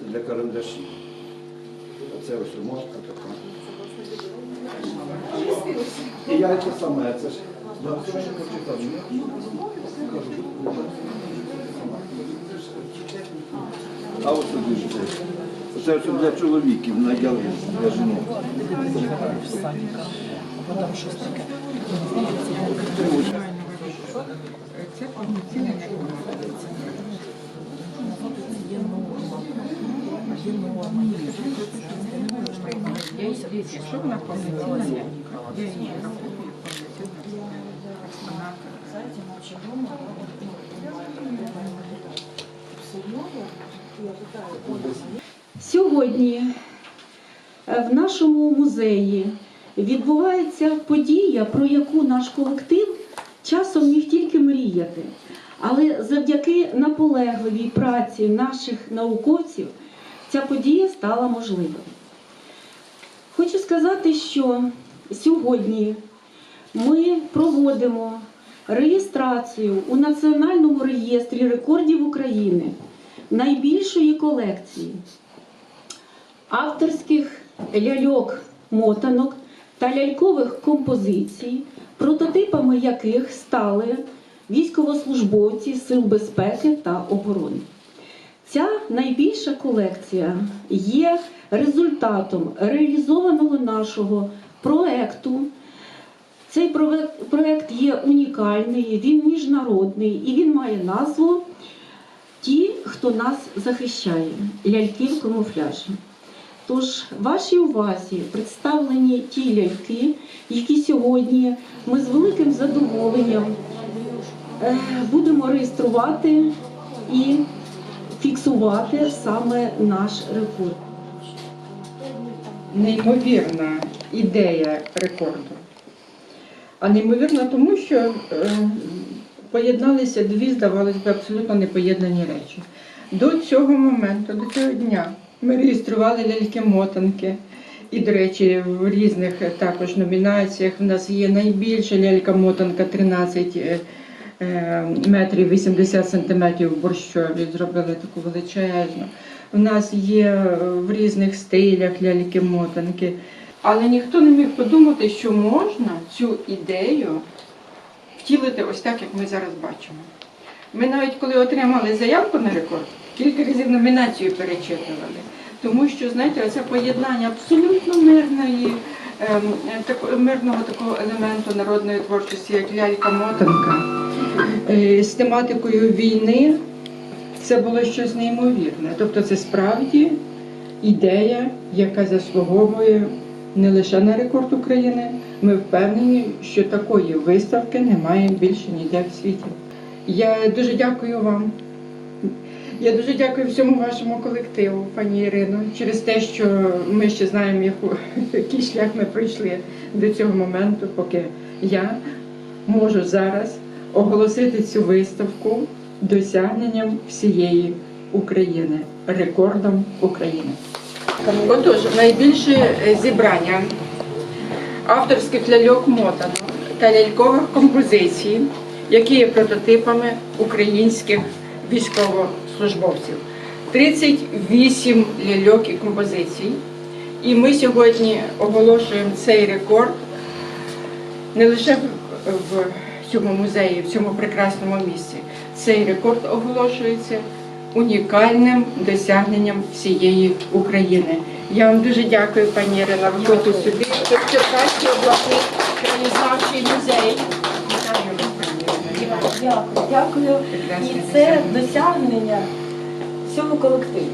Це для карандашів. Оце ось мотка така. І я це саме, це ж. Да, це ж почитав. А ось сюди ж це. Ось для чоловіків на ялинці, для жінок. Це повноцінне школа. Я її дивіться, якщо вона повноцінна, повноцінна. Сьогодні е, в нашому музеї відбувається подія, про яку наш колектив часом міг тільки мріяти. Але завдяки наполегливій праці наших науковців ця подія стала можливою. Хочу сказати, що сьогодні ми проводимо реєстрацію у Національному реєстрі рекордів України найбільшої колекції авторських ляльок мотанок та лялькових композицій, прототипами яких стали військовослужбовці Сил безпеки та оборони. Ця найбільша колекція є результатом реалізованого нашого проекту. Цей проект є унікальний, він міжнародний і він має назву Ті, хто нас захищає, ляльки в камуфляжі. Тож вашій увазі представлені ті ляльки, які сьогодні ми з великим задоволенням е, будемо реєструвати і фіксувати саме наш рекорд. Неймовірна ідея рекорду. А неймовірна тому, що е, поєдналися дві, здавалось би, абсолютно непоєднані речі. До цього моменту, до цього дня, ми реєстрували ляльки-мотанки. І, до речі, в різних е, також номінаціях в нас є найбільша лялька-мотанка 13 е, е, метрів 80 сантиметрів борщові, зробили таку величезну. У нас є в різних стилях ляльки-мотанки. Але ніхто не міг подумати, що можна цю ідею втілити ось так, як ми зараз бачимо. Ми навіть коли отримали заявку на рекорд, кілька разів номінацію перечитували. Тому що, знаєте, це поєднання абсолютно мирної, ем, мирного такого елементу народної творчості, як лялька-мотанка, е, з тематикою війни, це було щось неймовірне. Тобто це справді ідея, яка заслуговує не лише на рекорд України. Ми впевнені, що такої виставки немає більше ніде в світі. Я дуже дякую вам. Я дуже дякую всьому вашому колективу, пані Ірино, через те, що ми ще знаємо, який шлях ми пройшли до цього моменту, поки я можу зараз оголосити цю виставку досягненням всієї України, рекордом України. Отож, найбільше зібрання авторських ляльок мотанок та лялькових композицій, які є прототипами українських військовослужбовців. 38 ляльок і композицій. І ми сьогодні оголошуємо цей рекорд не лише в, цьому музеї, в цьому прекрасному місці. Цей рекорд оголошується унікальним досягненням всієї України. Я вам дуже дякую, пані Ірина. Виходьте сюди. Це Черкаський обласний краєзнавчий музей. Вітаю вас. Дякую, дякую. І це досягнення всього колективу.